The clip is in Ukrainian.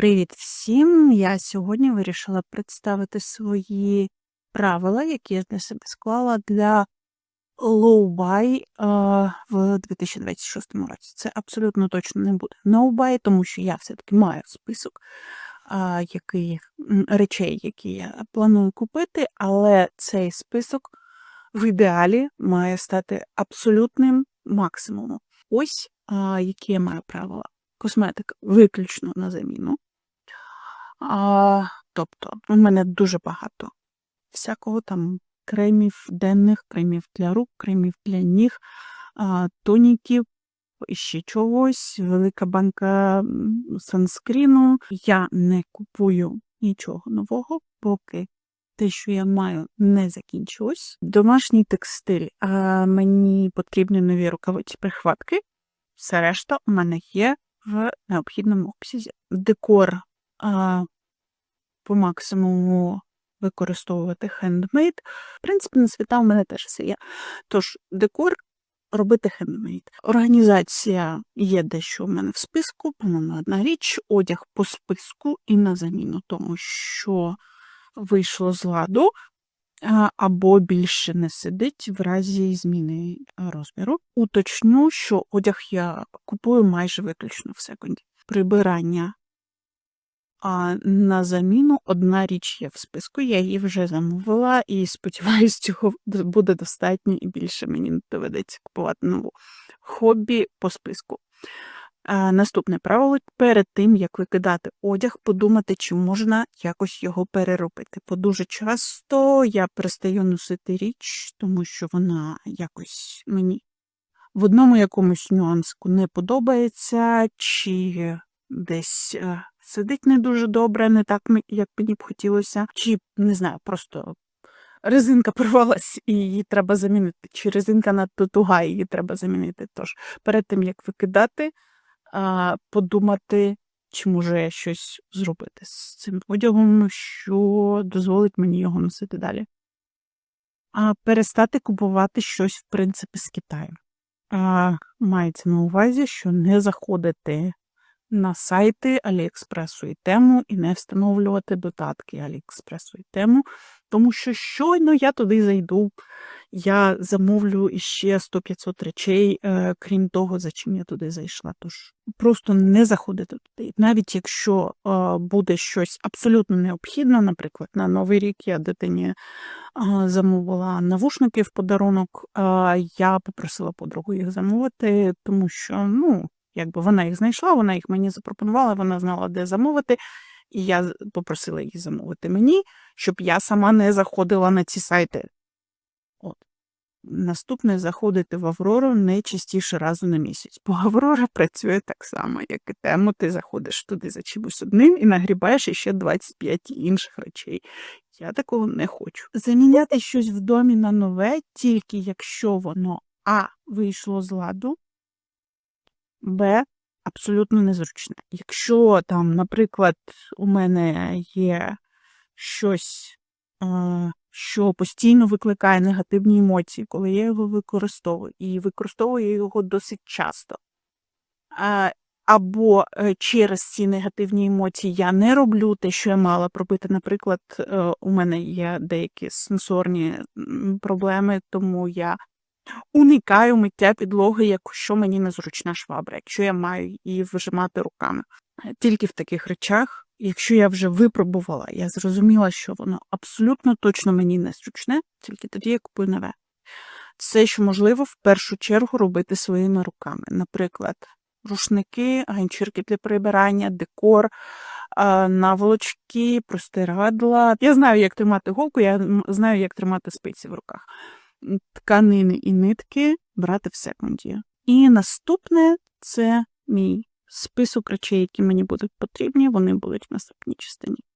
Привіт всім! Я сьогодні вирішила представити свої правила, які я для себе склала для low-buy в 2026 році. Це абсолютно точно не буде no-buy, тому що я все-таки маю список який, речей, які я планую купити, але цей список в ідеалі має стати абсолютним максимумом. Ось які я маю правила. Косметика виключно на заміну. А, тобто, у мене дуже багато всякого там кремів денних, кремів для рук, кремів для ніг, а, тоніків, ще чогось, велика банка санскріну. Я не купую нічого нового, поки те, що я маю, не закінчилось. Домашній текстиль. А, мені потрібні нові рукавиці прихватки. Все решта у мене є в необхідному обсязі. Декор а, по максимуму використовувати хендмейд. В принципі, на свята у мене теж все є. Тож, декор робити хендмейд. Організація є дещо у мене в списку, по-моєму, одна річ, одяг по списку і на заміну тому, що вийшло з ладу. Або більше не сидить в разі зміни розміру. Уточню, що одяг я купую майже виключно в секунді. Прибирання а на заміну одна річ є в списку, я її вже замовила, і сподіваюсь, цього буде достатньо і більше мені не доведеться купувати нову. Хобі по списку. А, наступне правило перед тим, як викидати одяг, подумати, чи можна якось його переробити. Бо дуже часто я перестаю носити річ, тому що вона якось мені в одному якомусь нюансику не подобається, чи десь е, сидить не дуже добре, не так, як мені б хотілося, чи не знаю, просто резинка порвалась і її треба замінити, чи резинка надто туга, її треба замінити. Тож перед тим як викидати, подумати, чи можу я щось зробити з цим одягом, що дозволить мені його носити далі. А перестати купувати щось, в принципі, з Китаю. А, мається на увазі, що не заходити на сайти Аліекспресу і тему і не встановлювати додатки Аліекспресу і тему, тому що щойно я туди зайду, я замовлю іще 100-500 речей, е, крім того, за чим я туди зайшла. Тож просто не заходити туди. Навіть якщо е, буде щось абсолютно необхідне, наприклад, на Новий рік я дитині а, замовила навушники в подарунок. А, я попросила подругу їх замовити, тому що, ну, якби вона їх знайшла, вона їх мені запропонувала, вона знала, де замовити, і я попросила її замовити мені, щоб я сама не заходила на ці сайти. От. Наступне заходити в Аврору не частіше разу на місяць, бо Аврора працює так само, як і тему. Ти заходиш туди за чимось одним і нагрібаєш іще 25 інших речей. Я такого не хочу. Заміняти щось в домі на нове, тільки якщо воно А вийшло з ладу, Б абсолютно незручне. Якщо там, наприклад, у мене є щось, е, що постійно викликає негативні емоції, коли я його використовую, і використовую його досить часто. Або е, через ці негативні емоції я не роблю те, що я мала б робити. Наприклад, е, у мене є деякі сенсорні проблеми, тому я уникаю миття підлоги, якщо мені незручна швабра, якщо я маю її вижимати руками. Е, Тільки в таких речах, якщо я вже випробувала, я зрозуміла, що воно абсолютно точно мені незручне, тільки тоді я купую нове. Все, що можливо, в першу чергу робити своїми руками. Наприклад, рушники, ганчірки для прибирання, декор, наволочки, простирадла. Я знаю, як тримати голку, я знаю, як тримати спиці в руках. Тканини і нитки брати в секунді. І наступне це мій список речей, які мені будуть потрібні. Вони будуть в наступній частині.